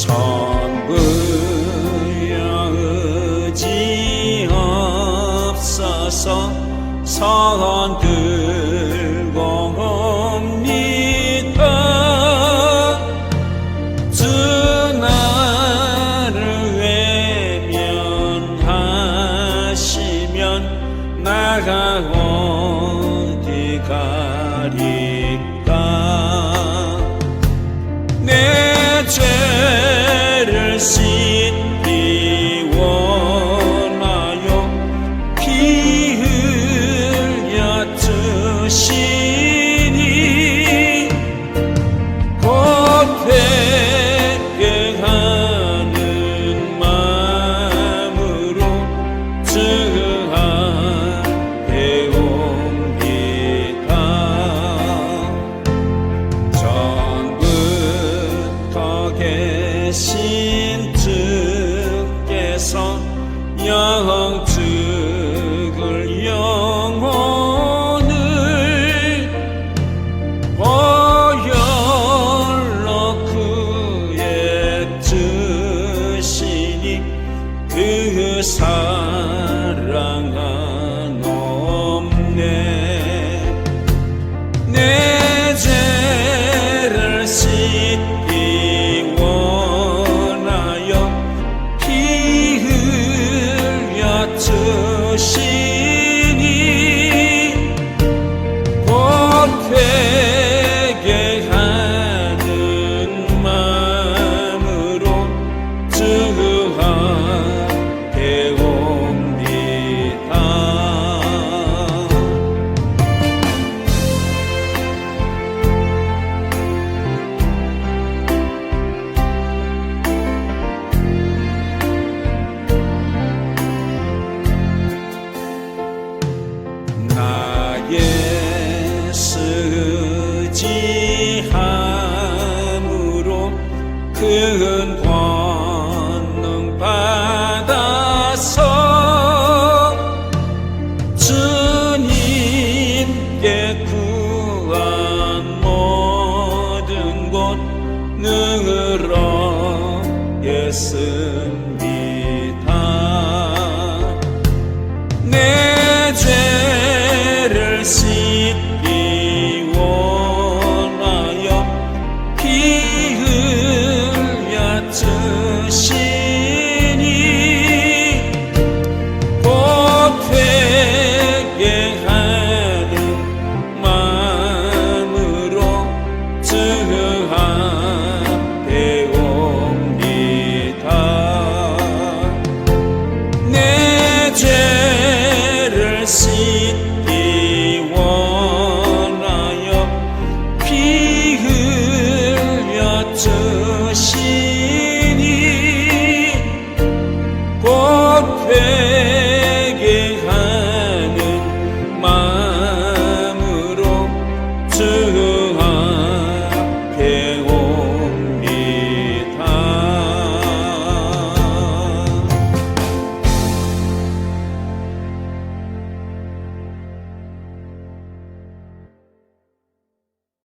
천부여 의지없어서 서원 들고 옵니다. 주 나를 외면하시면 나가 어디 가리 그 계신 주께서 영주 능으로 예수